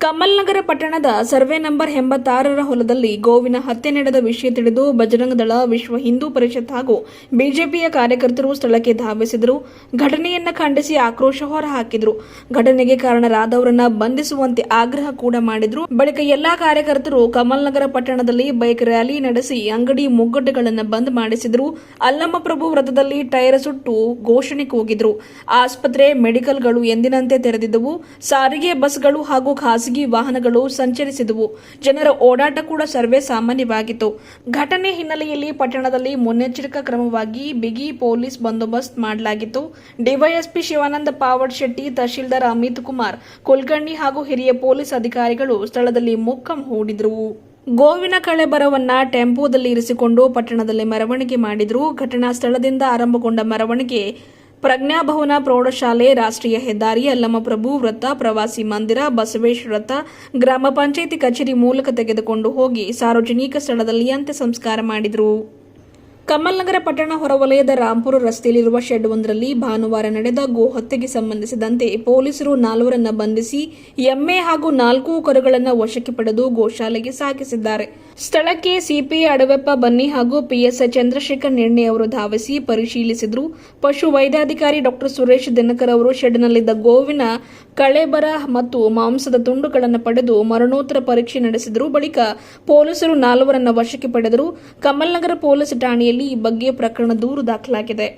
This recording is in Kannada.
ಕಮಲ್ನಗರ ಪಟ್ಟಣದ ಸರ್ವೆ ನಂಬರ್ ಎಂಬತ್ತಾರರ ಹೊಲದಲ್ಲಿ ಗೋವಿನ ಹತ್ಯೆ ನಡೆದ ವಿಷಯ ತಿಳಿದು ಬಜರಂಗ ದಳ ವಿಶ್ವ ಹಿಂದೂ ಪರಿಷತ್ ಹಾಗೂ ಬಿಜೆಪಿಯ ಕಾರ್ಯಕರ್ತರು ಸ್ಥಳಕ್ಕೆ ಧಾವಿಸಿದರು. ಘಟನೆಯನ್ನು ಖಂಡಿಸಿ ಆಕ್ರೋಶ ಹೊರಹಾಕಿದರು. ಘಟನೆಗೆ ಕಾರಣರಾದವರನ್ನ ಬಂಧಿಸುವಂತೆ ಆಗ್ರಹ ಕೂಡ ಮಾಡಿದ್ರು. ಬಳಿಕ ಎಲ್ಲಾ ಕಾರ್ಯಕರ್ತರು ಕಮಲ್ನಗರ ಪಟ್ಟಣದಲ್ಲಿ ಬೈಕ್ ರ್ಯಾಲಿ ನಡೆಸಿ ಅಂಗಡಿ ಮುಗ್ಗಟ್ಟುಗಳನ್ನು ಬಂದ್ ಮಾಡಿಸಿದರು. ಅಲ್ಲಮ್ಮ ವ್ರತದಲ್ಲಿ ಟೈರ್ ಸುಟ್ಟು ಘೋಷಣೆ ಕೂಗಿದ್ರು. ಆಸ್ಪತ್ರೆ, ಮೆಡಿಕಲ್ಗಳು ಎಂದಿನಂತೆ ತೆರೆದಿದ್ದವು. ಸಾರಿಗೆ ಬಸ್ಗಳು ಹಾಗೂ ಖಾಸಗಿ ವಾಹನಗಳು ಸಂಚರಿಸಿದವು. ಜನರ ಓಡಾಟ ಕೂಡ ಸರ್ವೇ ಸಾಮಾನ್ಯವಾಗಿತ್ತು. ಘಟನೆ ಹಿನ್ನೆಲೆಯಲ್ಲಿ ಪಟ್ಟಣದಲ್ಲಿ ಮುನ್ನೆಚ್ಚರಿಕಾ ಕ್ರಮವಾಗಿ ಬಿಗಿ ಪೊಲೀಸ್ ಬಂದೋಬಸ್ತ್ ಮಾಡಲಾಗಿತ್ತು. ಡಿವೈಎಸ್ಪಿ ಶಿವಾನಂದ ಪಾವಡ್ ಶೆಟ್ಟಿ, ತಹಶೀಲ್ದಾರ್ ಅಮಿತ್ ಕುಮಾರ್, ಕುಲಕರ್ಣಿ ಹಾಗೂ ಹಿರಿಯ ಪೊಲೀಸ್ ಅಧಿಕಾರಿಗಳು ಸ್ಥಳದಲ್ಲಿ ಮೊಕ್ಕಂ ಹೂಡಿದ್ರು. ಗೋವಿನ ಕಳೆಬರವನ್ನ ಟೆಂಪೋದಲ್ಲಿ ಇರಿಸಿಕೊಂಡು ಪಟ್ಟಣದಲ್ಲಿ ಮೆರವಣಿಗೆ ಮಾಡಿದ್ರು. ಘಟನಾ ಸ್ಥಳದಿಂದ ಆರಂಭಗೊಂಡ ಮೆರವಣಿಗೆ ಪ್ರಜ್ಞಾಭವನ ಪ್ರೌಢಶಾಲೆ ರಾಷ್ಟ್ರೀಯ ಹೆದ್ದಾರಿ ಅಲ್ಲಮಪ್ರಭು ವೃತ್ತ ಪ್ರವಾಸಿ ಮಂದಿರ ಬಸವೇಶ್ ವೃತ್ತ ಗ್ರಾಮ ಪಂಚಾಯಿತಿ ಕಚೇರಿ ಮೂಲಕ ತೆಗೆದುಕೊಂಡು ಹೋಗಿ ಸಾರ್ವಜನಿಕ ಸ್ಥಳದಲ್ಲಿ ಅಂತ್ಯ ಸಂಸ್ಕಾರ ಮಾಡಿದರು. ಕಮಲ್ನಗರ ಪಟ್ಟಣ ಹೊರವಲಯದ ರಾಂಪುರ ರಸ್ತೆಯಲ್ಲಿರುವ ಶೆಡ್ ಒಂದರಲ್ಲಿ ಭಾನುವಾರ ನಡೆದ ಗೋ ಹತ್ಯೆಗೆ ಸಂಬಂಧಿಸಿದಂತೆ ಪೊಲೀಸರು ನಾಲ್ವರನ್ನ ಬಂಧಿಸಿ ಎಮ್ಮೆ ಹಾಗೂ ನಾಲ್ಕು ಕರುಗಳನ್ನು ವಶಕ್ಕೆ ಪಡೆದು ಗೋಶಾಲೆಗೆ ಸಾಗಿಸಿದ್ದಾರೆ. ಸ್ಥಳಕ್ಕೆ ಸಿಪಿಐ ಅಡವೆಪ್ಪ ಬನ್ನಿ ಹಾಗೂ ಪಿಎಸ್ ಚಂದ್ರಶೇಖರ್ ನಿರ್ಣಯ ಅವರು ಧಾವಿಸಿ ಪರಿಶೀಲಿಸಿದರು. ಪಶು ವೈದ್ಯಾಧಿಕಾರಿ ಡಾಕ್ಟರ್ ಸುರೇಶ್ ದಿನಕರ್ ಅವರು ಶೆಡ್ನಲ್ಲಿದ್ದ ಗೋವಿನ ಕಳೆಬರ ಮತ್ತು ಮಾಂಸದ ತುಂಡುಗಳನ್ನು ಪಡೆದು ಮರಣೋತ್ತರ ಪರೀಕ್ಷೆ ನಡೆಸಿದರು. ಬಳಿಕ ಪೊಲೀಸರು ನಾಲ್ವರನ್ನ ವಶಕ್ಕೆ ಪಡೆದರು. ಕಮಲ್ನಗರ ಪೊಲೀಸ್ ಠಾಣೆಯಲ್ಲಿ ಈ ಬಗ್ಗೆ ಪ್ರಕರಣ ದೂರು ದಾಖಲಾಗಿದೆ.